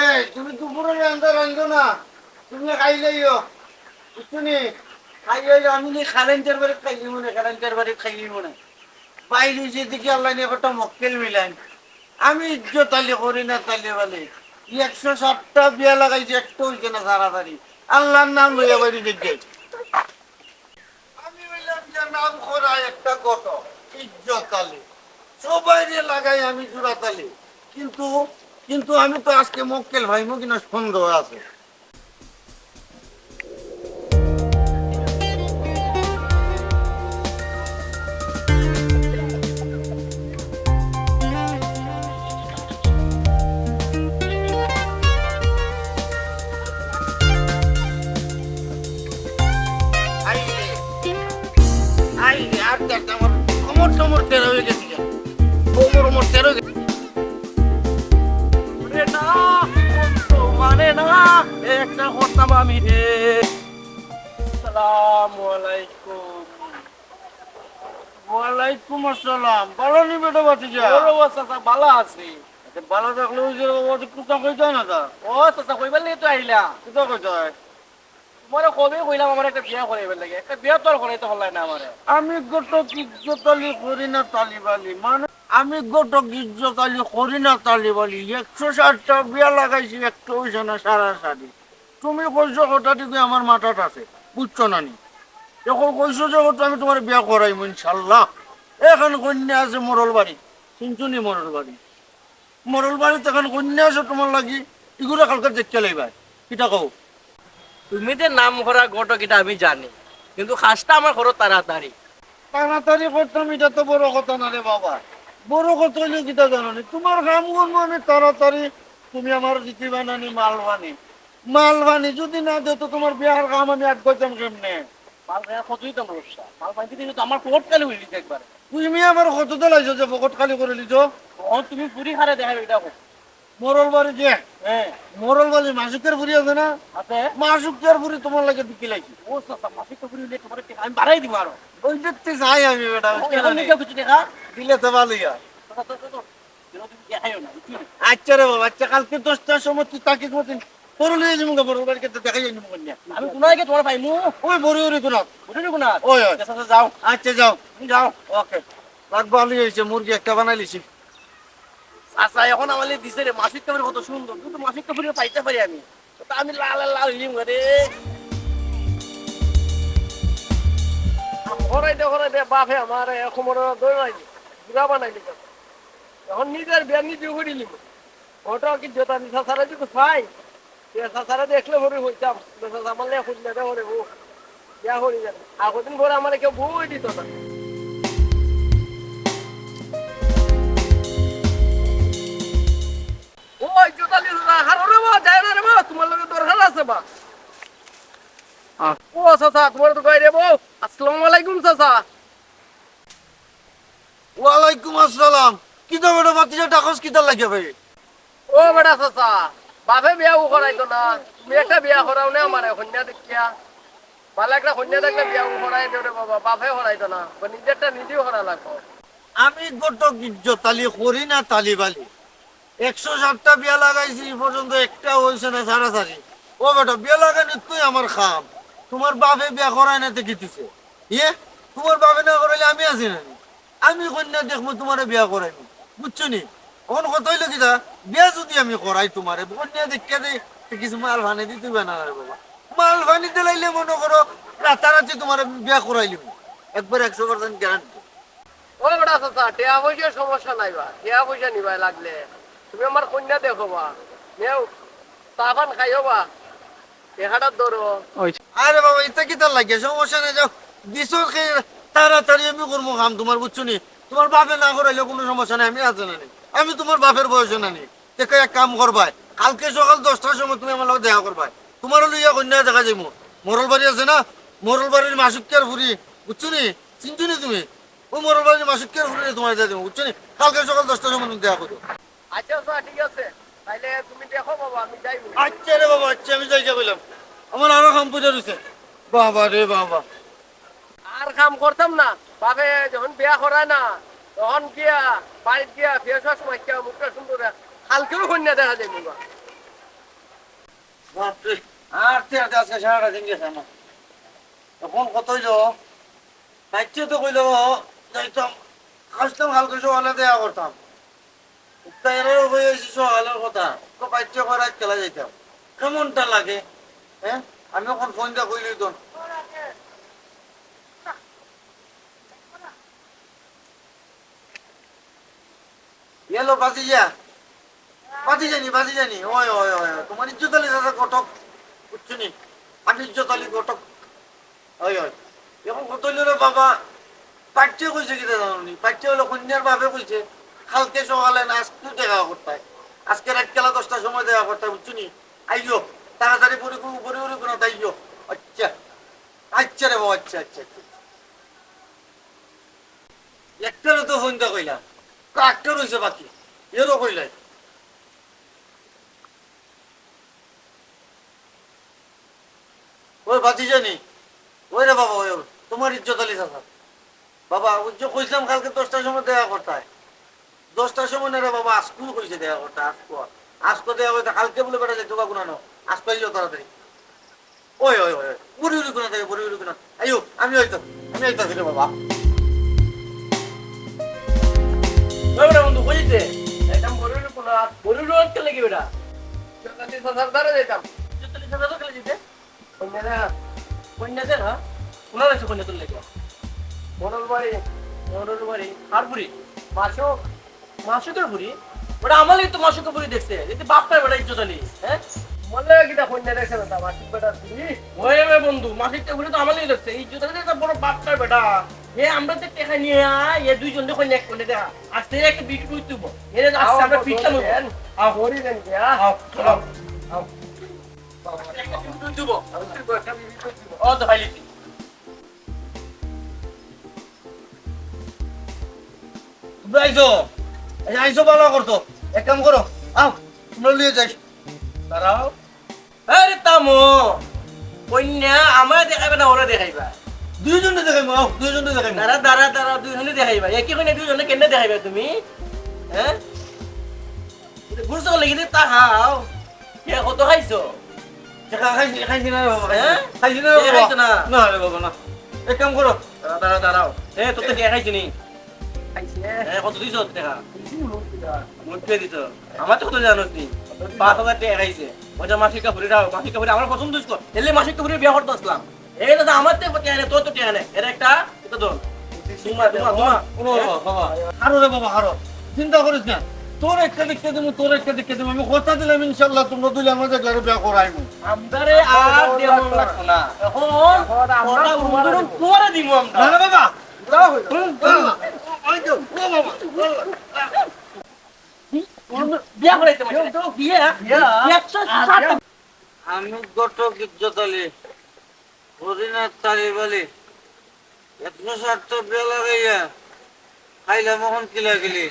এই তুমি দুপুরে রান্ধো না তুমি খাই বুঝছনি খাইলে আমি নি কারেন্টের বাড়ি খাইলি মনে কারেন্টের বাড়ি খাইলি মনে। বাইরে যেদিকে আল্লাহ নিয়ে একটা মক্কেল মিলান আমি ইজ্জত আলি করি না তালি বলে। একশো ষাটটা বিয়া লাগাইছি একটা হইছে না তাড়াতাড়ি। আল্লাহর নাম লইয়া বাড়ি দেখে আমি হইলাম যে নাম করা একটা গত ইজ্জত আলী সবাই লাগাই আমি জোড়াতালি কিন্তু কিন্তু আমি তো আজকে মক্কেল ভাই কিনা সন্দেহ আছে। একটা আমি রে। ওয়ালাইকুম আসসালাম। ভালো নি বেটা বাতিজা চাচা ভালো আছি। আচ্ছা, ভালো থাকলে ওই যে ওদের কুতা কইতা না তা? ও চাচা তো আইলা। কুতা কইতা তোমার কবে কইলাম আমার একটা বিয়া লাগে। একটা বিয়া হলাই না আমারে। আমি গোটক ইজ্জতালি করি না তালিবালি মানে আমি গোটক ইজ্জতালি করি না তালি বলি একশো ষাটটা বিয়া লাগাইছি একটা হইছে না সারা সারি তুমি কইছো কথাটি আমার মাথাত আছে? বুঝছ না নি? এখন কইছো যে আমি তোমার বিয়া করাইম ইনশাল্লাহ। এখন কন্যা আছে মরল বাড়ি শুনছুনি মরল বাড়ি? মরল বাড়িতে এখন কন্যা আছে তোমার লাগি এগুলো কালকে দেখতে লাইবা। কিটা কও? তুমি যে নাম করা ঘটক এটা আমি জানি। কিন্তু খাসটা আমার ঘর তাড়াতাড়ি। তাড়াতাড়ি করতাম এটা তো বড় কথা না রে বাবা। বড় কথা হইলে কিটা জানানি তোমার কাম করব আমি তাড়াতাড়ি তুমি আমার জিতি বানানি মাল বানি মাল বানি যদি না দে তো তোমার বিয়ার কাম আমি আট করতাম কেমনে? মাল ভাইয়া কতই তো সমস্যা মাল পাইতে দিলে তো আমার পোট কালি হইলি একবার। তুমি আমার কত দলাইছো যে পকট খালি করে লিছ? ও তুমি পুরি খারে দেখা। এটা মরল বাড়ি যে হ্যাঁ মরল বাড়ি মাসুকের বুড়ি আছে না? মাসুকের বুড়ি তোমার লাগে বিকি লাগি। ও তোমার টাকা আমি বাড়াই দিব আরও। ওই দেখতে যাই আমি বেটা কিছু দেখা দিলে তো ভালোই হয়। আচ্ছা রে বাবা আচ্ছা কালকে দশটার সময় তুই তাকে মতন পরলে যাব বড় বাড়িকে দেখাই যাই আমি কোনাকে তোমার পাইমু? ওই বড় ওরে কোনো বুঝলি কোনা ওই ওই। চাচা যাও। আচ্ছা যাও। যাও। ওকে। রাত ভালোই হয়েছে মুরগি একটা বানাই আচ্ছা এখন আমার দিছে রে মাসিক কাপড় কত সুন্দর। কিন্তু মাসিক কাপড় পাইতে পারি আমি। তা আমি লাল লাল হরাই দে হরাই দে, বাপে আমার এখমর দৌড়াই বুড়া বানাই দিল এখন নিজের বিয়া নিজে করিলিম ওটা কি জোতা নিশা সারা যদি পাই পেশা সারা দেখলে ভরে হইতাম পেশা সামালে খুঁজলে ভরে ও বিয়া করি যাবে। আগদিন ভরে আমার কেউ বই দিত না। ওই জোতালি হারো বা যায় না রে বা তোমার লগে দরকার আছে বা ও চাচা তোমার তো গাইরে বউ আসসালামু আলাইকুম চাচা ওয়ালাইকুম আসসালাম। কি তো বেটা বাতিজা টাকস কিতা লাগে ভাই? ও বেটা চাচা বাপে বিয়াও করাইতো না। তুমি একটা বিয়া করাও না আমার কন্যা দেখিয়া। ভালো একটা কন্যা দেখলে বিয়াও করাই দেও রে বাবা বাপে করাইতো না। ও নিজেরটা নিজেও করা লাগবো। আমি গোটক ইজ্জতালি করি না তালিবালি একশো ষাটটা বিয়া লাগাইছি পর্যন্ত একটা হয়েছে না সারি ও বেটা, বিয়া লাগানি তুই আমার খাম। তোমার বাপে বিয়া করাই না তো কিতিছে ইয়ে? তোমার বাপে না করাইলে আমি আছি না? আমি কন্যা দেখব তোমার বিয়া করাইবো। বুঝছ নি? এখন কত হইল কিতা বিয়া যদি আমি করাই তোমারে, কন্যা দেখে দেই কিছু মাল ভানি দিতে না বাবা। মাল ভানি দিলাইলে মনে করো রাতারাতি তোমার বিয়া করাইলিম একবার একশো পার্সেন্ট গ্যারান্টি ও বেটা টিয়া পয়সার সমস্যা নাই বা টিয়া পয়সা নিবাই লাগলে। তুমি আমার কন্যা দেখো বা নেও খাইও বা ধরো। আরে বাবা এটা কি তার লাগে? সমস্যা নেই যাও। দিছো কি? তাড়াতাড়ি আমি করব কাম তোমার বুঝছ নি? তোমার বাপে না করাইলে কোনো সমস্যা নেই আমি আছে না আমি তোমার বাপের বয়সে না নি দেখে এক কাম করবাই। কালকে সকাল দশটার সময় তুমি আমার লগত দেখা করবাই। তোমারও লইয়া কন্যা দেখা যাইমু। মরল বাড়ি আছে না? মরল বাড়ির মাসুকিয়ার ফুরি বুঝছ নি? চিনছো নি তুমি? ওই মরল বাড়ির মাসুকিয়ার ফুরি তোমার দেখা দেবো বুঝছ নি? কালকে সকাল দশটার সময় তুমি দেখা করো আচ্ছা চাচা ঠিক আছে তাইলে তুমি দেখো বাবা আমি যাই আচ্ছা রে বাবা আচ্ছা আমি যাই বললাম আমার আরও কাম পূজা রয়েছে বাবা রে বাবা। আর কাম করতাম না। যখন বিয়া করায় না তখন গিয়া বাইর গিয়া ফেস ওয়াশ মাইকা মুখটা সুন্দর হালকেও কন্যা দেখা যায় মুখা বাপরে আর তে আজকে আজকে সারাটা দিন গেছে আমার। এখন কত হইল? তো কইলো যাইতাম আসতাম হালকা সকালে দেয়া করতাম। এরও হয়ে এসেছি সকালের কথা। তো বাইচ্ছে করে খেলা যাইতাম। কেমনটা লাগে? হ্যাঁ? আমি এখন ফোন দিয়া কইলি তো। এলো বাজি যা বাজি জানি বাজি জানি ওই ওই ওই। তোমার ইজ্জত আলী দাদা ঘটক? বুঝছ নি? আমি ইজ্জত আলী ঘটক। ওই ওই। এখন কত বাবা। পাঠ্য কইছে কি নি? পাঠ্য হলো কন্যার ভাবে কইছে। কালকে সকালে না আজকে দেখা করতে হয়। আজকে রাত খেলা দশটার সময় দেখা করতে হয়, বুঝছ নি? আইয়ো তাড়াতাড়ি পরি পরি পরি কোনো তাইয়ো আচ্ছা আচ্ছা রে বাবা আচ্ছা আচ্ছা আচ্ছা একটারও তো কইলাম কাকটা রয়েছে বাকি এরও কইলাই ওই বাতি জানি ওই রে বাবা ওই তোমার ইজ্জত আলী বাবা ওই যে কইছিলাম কালকে দশটার সময় দেখা করতে হয়। দশটার সময় না রে বাবা আজকু কইছে দেখা করতে আজকু আজকু দেখা করতে কালকে বলে বেটা যেতে পারব না আজকু আইও তাড়াতাড়ি। ওই ওই ওই ওই, বুড়ি উড়ি কোনা থেকে বুড়ি উড়ি কোনা আইও আমি হইতো আমি হইতো রে বাবা। বন্ধু বুঝিতে বড়ুর বড়ুর লাগি বেটা? দ্বারা চল্লিশ হাজার হ্যাঁ? কোনার আছে কন্যা তোর লেগে? মরল বাড়ি বাড়ি বুড়ি মাসুকের বুড়ি? ওটা আমার তো মাসুকের বুড়ি দেখছে। যদি বাপটার বেটা ইজ্জত আলি হ্যাঁ? মনে কিটা কন্যা দেখছে না মাসুক বেটা তুমি ওই রে বন্ধু মাসিকটা বুড়ি তো আমার দেখছে। ইজ্জত আলি বড় বাপটার বেটা। এ আমরা তো টেকা নিয়ে আয় এ দুইজন দেখো এক করে দেখা। আজকে একটা বিট করে তুব এর আজকে আমরা ফিটটা নেব আও। হরি দেন কি হ্যাঁ আও তুব বসা বিবি করছি ও তো তুমি আইছো আইছো ভালো করতো। এক কাম করো আও তোমরা লিয়ে যাই দাঁড়াও। আরে তামো কন্যা আমরা দেখাইবা না ওরা দেখাইবা? দুইজনে দেখাই আও দুইজনে দেখাই দাঁড়া দাঁড়া দাঁড়া দুইজনে দেখাইবা। একই কইনা দুইজনে কেনে দেখাইবা তুমি? হ্যাঁ? লাগি তা খাও কে কত খাইছো? খাইছি খাইছি না রে বাবা হ্যাঁ? খাইছি না রে বাবা। না? রে বাবা না। এক কাম করো। দাঁড়া দাঁড়া দাঁড়াও। এ তোর তো কে খাইছি নি? কত দিছ দেখা কিছু লোক কিটা মুখ কে দিছ আমার তো কত জানোস নি পাঁচ হাজার টাকা খাইছে ওটা মাসিক কাপুরি মাসিক কাপুরি আমার পছন্দ হইছ এলে মাসিক কাপুরি বিয়া করতে আসলাম এই দাদা আমার তো টেয়া নেই তোর তো টেয়া নেই এর একটা এটা দোন তোমার তোমার তোমার ও বাবা হারো রে বাবা হারো চিন্তা করিস না তোর একটা দেখতে দেবো তোর একটা দেখতে দেবো আমি কথা দিলাম ইনশাল্লাহ তোমরা দুইলে আমাদের ঘরে বিয়া করাইবো আর না এখন আমরা তোমারে দিব। আমরা না বাবা দাও আমি গটক ইজ্জতালি হরিনাথ তালিবালি একশো ষাটটা বিয়া লাগাইয়া খাইলাম মোহন কিলা গেলি?